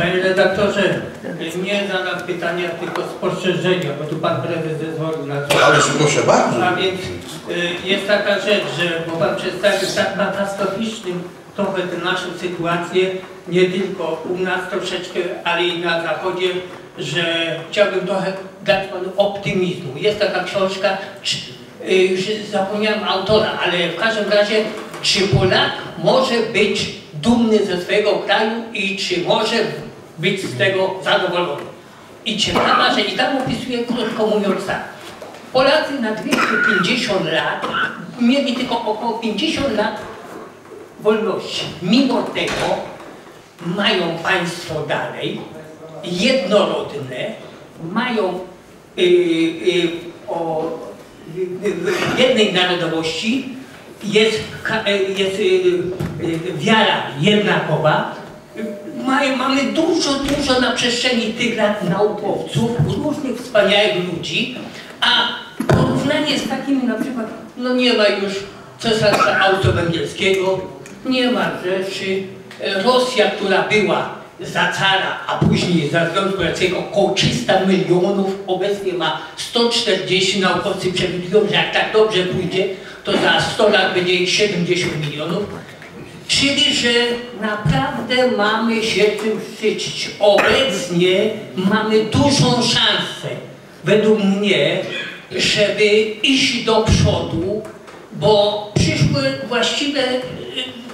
Panie redaktorze, nie zadam pytania, tylko spostrzeżenia, bo tu pan prezes zezwolił na to. Ależ proszę bardzo. A więc y, jest taka rzecz, że bo pan przedstawił tak katastroficznym trochę tę naszą sytuację, nie tylko u nas troszeczkę, ale i na zachodzie, że chciałbym trochę dać panu optymizmu. Jest taka książka, czy, y, już zapomniałem autora, ale w każdym razie, czy Polak może być dumny ze swojego kraju i czy może być z tego zadowolony. I ciekawa, i tam opisuje krótko mówiąc tak. Polacy na 250 lat mieli tylko około 50 lat wolności. Mimo tego mają państwo dalej jednorodne, mają y, y, o jednej narodowości, jest, jest y, y, wiara jednakowa. Mają, mamy dużo, dużo na przestrzeni tych lat naukowców, różnych wspaniałych ludzi, a porównanie z takimi na przykład, no nie ma już cesarstwa austro-węgierskiego, nie ma rzeczy, Rosja, która była za cara, a później za Związku Radzieckiego około 300 milionów, obecnie ma 140, naukowcy przewidują, że jak tak dobrze pójdzie, to za 100 lat będzie ich 70 milionów. Czyli, że naprawdę mamy się czym szczycić. Obecnie mamy dużą szansę, według mnie, żeby iść do przodu, bo przyszły właściwe, y,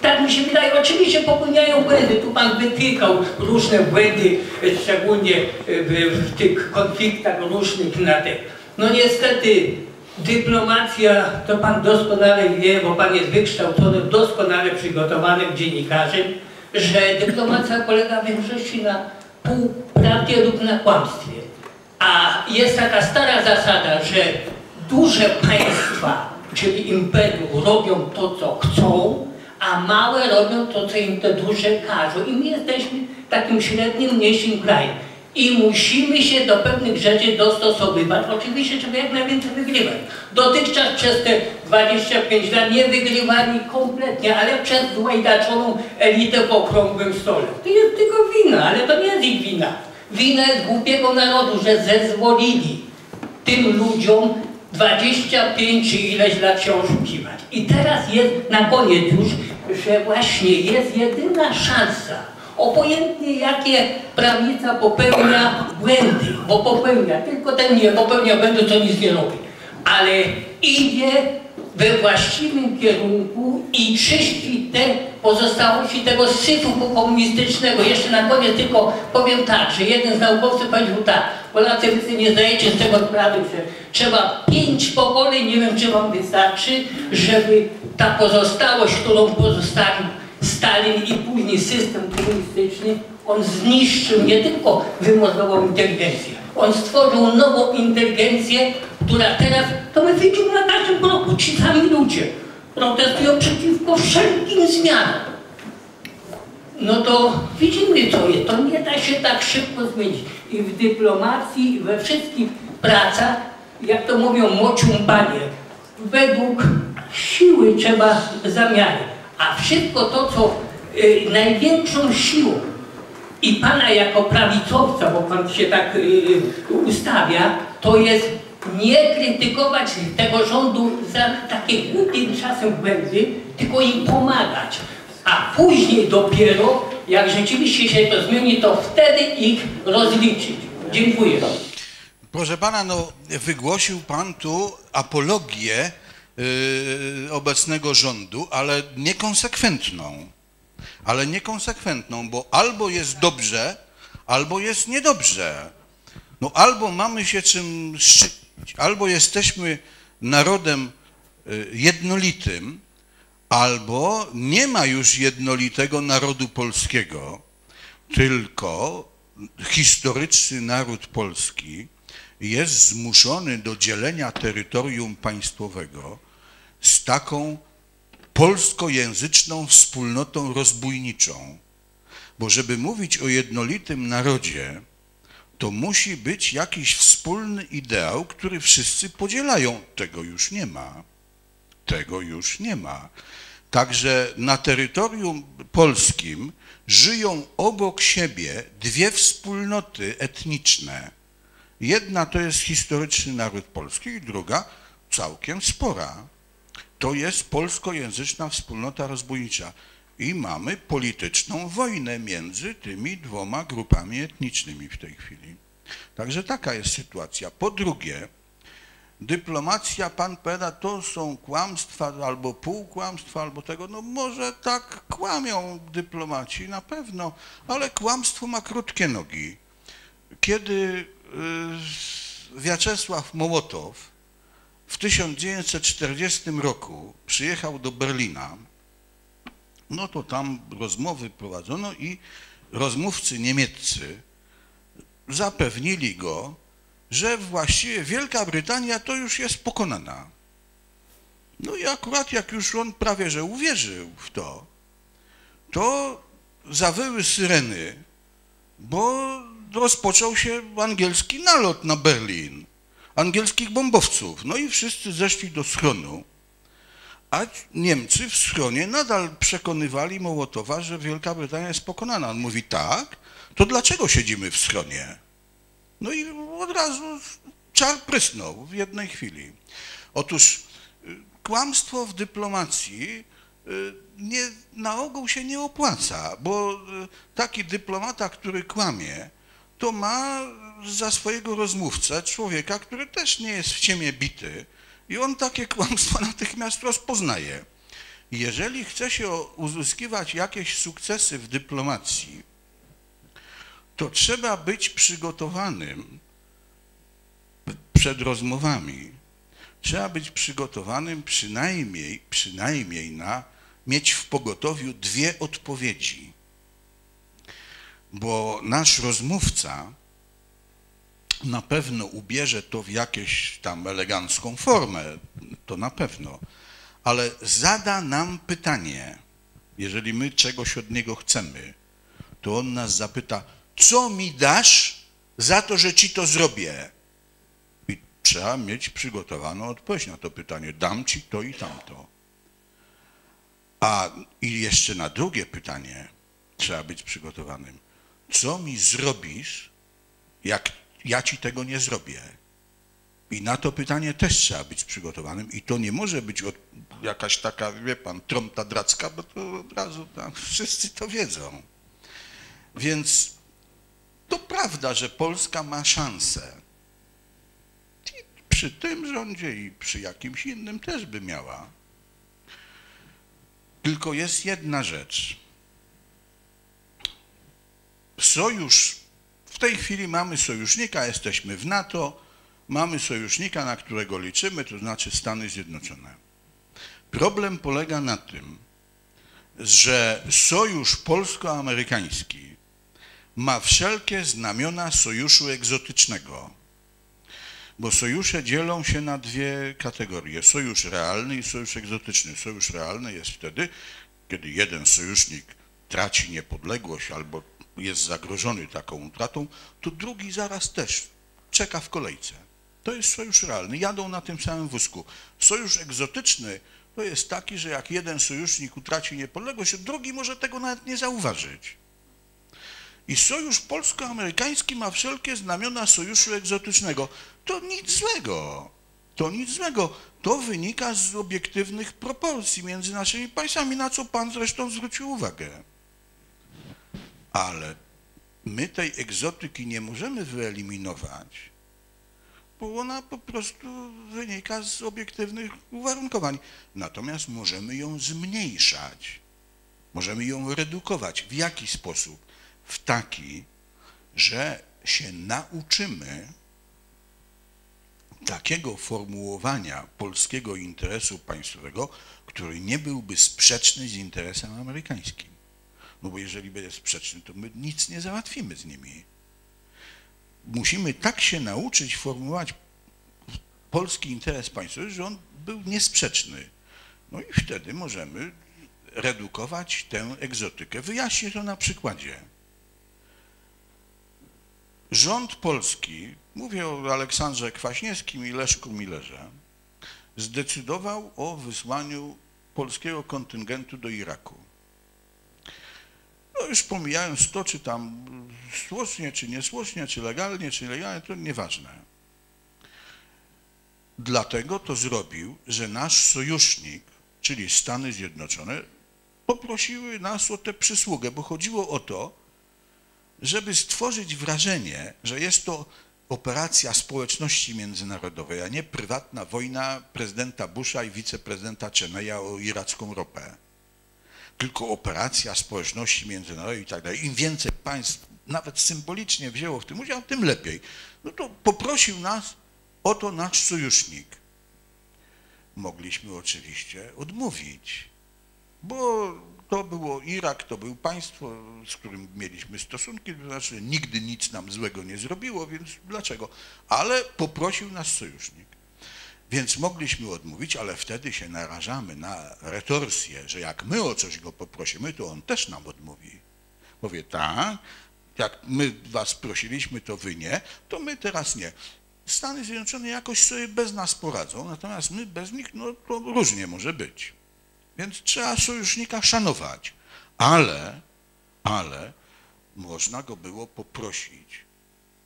tak mi się wydaje, oczywiście popełniają błędy. Tu pan wytykał różne błędy, szczególnie w, w tych konfliktach różnych na te. No niestety dyplomacja, to pan doskonale wie, bo pan jest wykształconym, doskonale przygotowanym dziennikarzem, że dyplomacja polega w większości na półprawdzie lub na kłamstwie. A jest taka stara zasada, że duże państwa, czyli imperium, robią to, co chcą, a małe robią to, co im te duże każą. I my jesteśmy takim średnim, mniejszym krajem. I musimy się do pewnych rzeczy dostosowywać. Oczywiście trzeba jak najwięcej wygrywać. Dotychczas przez te 25 lat nie wygrywali kompletnie, ale przez złajdaczoną elitę po okrągłym stole. To jest tylko wina, ale to nie jest ich wina. Wina jest głupiego narodu, że zezwolili tym ludziom 25 czy ileś lat się oszukiwać. I teraz jest na koniec już, że właśnie jest jedyna szansa, obojętnie jakie prawica popełnia błędy, bo popełnia, tylko ten nie popełnia błędu, co nic nie robi, ale idzie we właściwym kierunku i czyści te pozostałości tego syfu komunistycznego. Jeszcze na koniec tylko powiem tak, że jeden z naukowców powiedział tak, Polacy wy nie zdajecie z tego sprawy, że trzeba pięć pokoleń, nie wiem czy wam wystarczy, żeby ta pozostałość, którą pozostawił Stalin i później system komunistyczny, on zniszczył nie tylko wymordował inteligencję, on stworzył nową inteligencję, która teraz, to my widzimy na każdym kroku, ci sami ludzie protestują przeciwko wszelkim zmianom. No to widzimy co jest, to nie da się tak szybko zmienić. I w dyplomacji, i we wszystkich pracach, jak to mówią mociumpanie, według siły trzeba zamiary. A wszystko to, co y, największą siłą i pana jako prawicowca, bo pan się tak y, y, ustawia, to jest nie krytykować tego rządu za takie głupie czasem błędy, tylko im pomagać. A później dopiero, jak rzeczywiście się to zmieni, to wtedy ich rozliczyć. Dziękuję. Proszę pana, no wygłosił pan tu apologię obecnego rządu, ale niekonsekwentną. Ale niekonsekwentną, bo albo jest dobrze, albo jest niedobrze. No albo mamy się czym szczycić, albo jesteśmy narodem y, jednolitym, albo nie ma już jednolitego narodu polskiego, tylko historyczny naród polski jest zmuszony do dzielenia terytorium państwowego z taką polskojęzyczną wspólnotą rozbójniczą. Bo żeby mówić o jednolitym narodzie, to musi być jakiś wspólny ideał, który wszyscy podzielają. Tego już nie ma. Tego już nie ma. Także na terytorium polskim żyją obok siebie dwie wspólnoty etniczne. Jedna to jest historyczny naród polski druga całkiem spora. To jest polskojęzyczna wspólnota rozbójnicza. I mamy polityczną wojnę między tymi dwoma grupami etnicznymi w tej chwili. Także taka jest sytuacja. Po drugie, dyplomacja, pan powiada, to są kłamstwa albo półkłamstwa, albo tego, no może tak kłamią dyplomaci, na pewno, ale kłamstwo ma krótkie nogi. Kiedy y, Wiaczesław Mołotow w 1940 roku przyjechał do Berlina, no to tam rozmowy prowadzono i rozmówcy niemieccy zapewnili go, że właściwie Wielka Brytania to już jest pokonana. No i akurat jak już on prawie że uwierzył w to, to zawyły syreny, bo rozpoczął się angielski nalot na Berlin, angielskich bombowców. No i wszyscy zeszli do schronu, a Niemcy w schronie nadal przekonywali Mołotowa, że Wielka Brytania jest pokonana. On mówi tak, to dlaczego siedzimy w schronie? No i od razu czar prysnął w jednej chwili. Otóż y, kłamstwo w dyplomacji y, nie, na ogół się nie opłaca, bo y, taki dyplomata, który kłamie, to ma za swojego rozmówcę człowieka, który też nie jest w ciemię bity i on takie kłamstwa natychmiast rozpoznaje. Jeżeli chce się uzyskiwać jakieś sukcesy w dyplomacji, to trzeba być przygotowanym przed rozmowami. Trzeba być przygotowanym przynajmniej, przynajmniej na mieć w pogotowiu dwie odpowiedzi. Bo nasz rozmówca na pewno ubierze to w jakąś tam elegancką formę, to na pewno, ale zada nam pytanie, jeżeli my czegoś od niego chcemy, to on nas zapyta, co mi dasz za to, że ci to zrobię? I trzeba mieć przygotowaną odpowiedź na to pytanie. Dam ci to i tamto. A i jeszcze na drugie pytanie trzeba być przygotowanym. Co mi zrobisz, jak ja ci tego nie zrobię? I na to pytanie też trzeba być przygotowanym i to nie może być od, jakaś taka, wie pan, trąbta dracka, bo to od razu tam wszyscy to wiedzą. Więc to prawda, że Polska ma szansę. I przy tym rządzie i przy jakimś innym też by miała. Tylko jest jedna rzecz. Sojusz, w tej chwili mamy sojusznika, jesteśmy w NATO, mamy sojusznika, na którego liczymy, to znaczy Stany Zjednoczone. Problem polega na tym, że sojusz polsko-amerykański ma wszelkie znamiona sojuszu egzotycznego. Bo sojusze dzielą się na dwie kategorie. Sojusz realny i sojusz egzotyczny. Sojusz realny jest wtedy, kiedy jeden sojusznik traci niepodległość albo jest zagrożony taką utratą, to drugi zaraz też czeka w kolejce. To jest sojusz realny. Jadą na tym samym wózku. Sojusz egzotyczny to jest taki, że jak jeden sojusznik utraci niepodległość, drugi może tego nawet nie zauważyć. I sojusz polsko-amerykański ma wszelkie znamiona sojuszu egzotycznego. To nic złego. To nic złego. To wynika z obiektywnych proporcji między naszymi państwami, na co pan zresztą zwrócił uwagę. Ale my tej egzotyki nie możemy wyeliminować, bo ona po prostu wynika z obiektywnych uwarunkowań. Natomiast możemy ją zmniejszać, możemy ją redukować. W jaki sposób? w taki, że się nauczymy takiego formułowania polskiego interesu państwowego, który nie byłby sprzeczny z interesem amerykańskim. No bo jeżeli będzie sprzeczny, to my nic nie załatwimy z nimi. Musimy tak się nauczyć formułować polski interes państwowy, że on był niesprzeczny. No i wtedy możemy redukować tę egzotykę. Wyjaśnię to na przykładzie. Rząd polski, mówię o Aleksandrze Kwaśniewskim i Leszku Millerze, zdecydował o wysłaniu polskiego kontyngentu do Iraku. No już pomijając to, czy tam słusznie, czy niesłusznie, czy legalnie, czy nielegalnie, to nieważne. Dlatego to zrobił, że nasz sojusznik, czyli Stany Zjednoczone, poprosiły nas o tę przysługę, bo chodziło o to, żeby stworzyć wrażenie, że jest to operacja społeczności międzynarodowej, a nie prywatna wojna prezydenta Busha i wiceprezydenta Cheneya o iracką ropę. Tylko operacja społeczności międzynarodowej i tak dalej. Im więcej państw nawet symbolicznie wzięło w tym udział, tym lepiej. No to poprosił nas o to nasz sojusznik. Mogliśmy oczywiście odmówić, bo to było Irak, to był państwo, z którym mieliśmy stosunki, to znaczy nigdy nic nam złego nie zrobiło, więc dlaczego? Ale poprosił nas sojusznik. Więc mogliśmy odmówić, ale wtedy się narażamy na retorsję, że jak my o coś go poprosimy, to on też nam odmówi. Powie tak, jak my was prosiliśmy, to wy nie, to my teraz nie. Stany Zjednoczone jakoś sobie bez nas poradzą, natomiast my bez nich, no to różnie może być. Więc trzeba sojusznika szanować, ale, ale można go było poprosić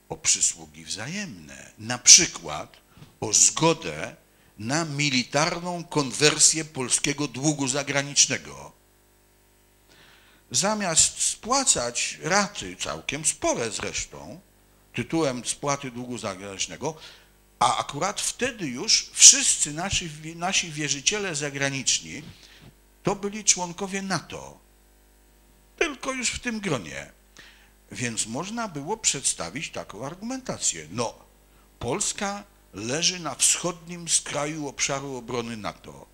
o przysługi wzajemne, na przykład o zgodę na militarną konwersję polskiego długu zagranicznego. Zamiast spłacać raty całkiem spore zresztą, tytułem spłaty długu zagranicznego, a akurat wtedy już wszyscy nasi, nasi wierzyciele zagraniczni to byli członkowie NATO, tylko już w tym gronie. Więc można było przedstawić taką argumentację. No, Polska leży na wschodnim skraju obszaru obrony NATO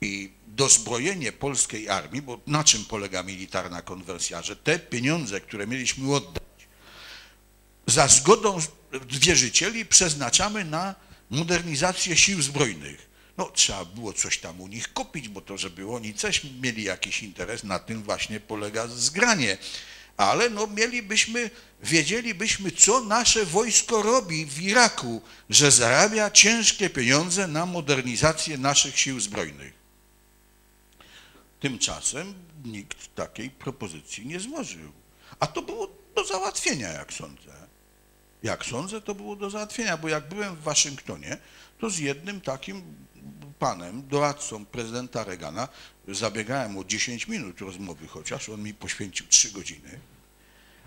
i dozbrojenie polskiej armii, bo na czym polega militarna konwersja, że te pieniądze, które mieliśmy oddać, za zgodą wierzycieli przeznaczamy na modernizację sił zbrojnych. No trzeba było coś tam u nich kupić, bo to, żeby oni też mieli jakiś interes, na tym właśnie polega zgranie. Ale no mielibyśmy, wiedzielibyśmy, co nasze wojsko robi w Iraku, że zarabia ciężkie pieniądze na modernizację naszych sił zbrojnych. Tymczasem nikt takiej propozycji nie złożył. A to było do załatwienia, jak sądzę. Jak sądzę, to było do załatwienia, bo jak byłem w Waszyngtonie, to z jednym takim panem, doradcą prezydenta Reagana, zabiegałem o 10 minut rozmowy, chociaż on mi poświęcił 3 godziny,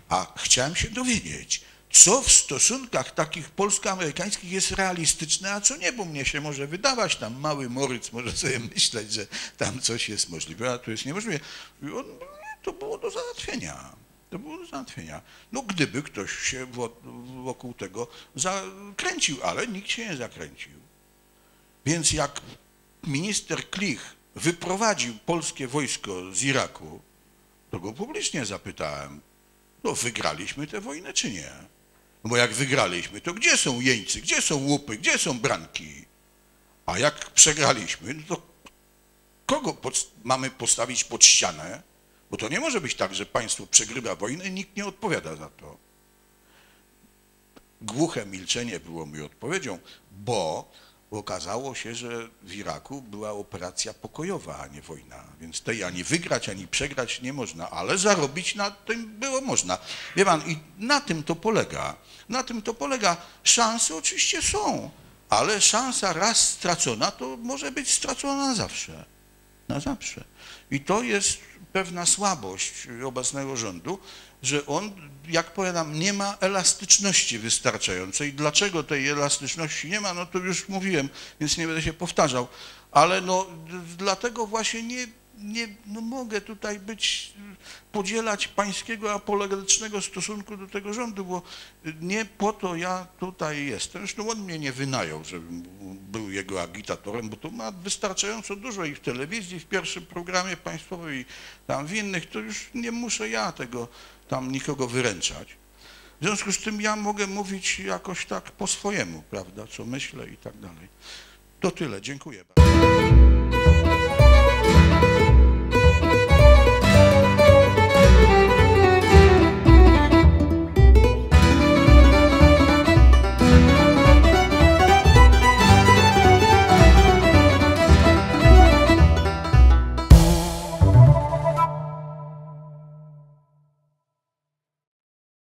a chciałem się dowiedzieć, co w stosunkach takich polsko-amerykańskich jest realistyczne, a co nie, bo mnie się może wydawać, tam mały Moryc może sobie myśleć, że tam coś jest możliwe, a to jest niemożliwe. I on, to było do załatwienia. To było do załatwienia. No gdyby ktoś się wokół tego zakręcił, ale nikt się nie zakręcił. Więc jak minister Klich wyprowadził polskie wojsko z Iraku, to go publicznie zapytałem, no wygraliśmy tę wojnę czy nie? No bo jak wygraliśmy, to gdzie są jeńcy, gdzie są łupy, gdzie są branki? A jak przegraliśmy, no to kogo pod, mamy postawić pod ścianę? Bo to nie może być tak, że państwo przegrywa wojnę i nikt nie odpowiada za to. Głuche milczenie było mi odpowiedzią, bo okazało się, że w Iraku była operacja pokojowa, a nie wojna. Więc tej ani wygrać, ani przegrać nie można, ale zarobić na tym było można. Wie pan, i na tym to polega. Na tym to polega. Szanse oczywiście są, ale szansa raz stracona, to może być stracona na zawsze. Na zawsze. I to jest pewna słabość obecnego rządu, że on, jak powiadam, nie ma elastyczności wystarczającej. Dlaczego tej elastyczności nie ma, no to już mówiłem, więc nie będę się powtarzał. Ale no, dlatego właśnie nie, nie no mogę tutaj być, podzielać pańskiego apologetycznego stosunku do tego rządu, bo nie po to ja tutaj jestem. Zresztą on mnie nie wynajął, żebym był jego agitatorem, bo to ma wystarczająco dużo i w telewizji, w pierwszym programie państwowym i tam w innych, to już nie muszę ja tego tam nikogo wyręczać. W związku z tym ja mogę mówić jakoś tak po swojemu, prawda, co myślę i tak dalej. To tyle, dziękuję bardzo.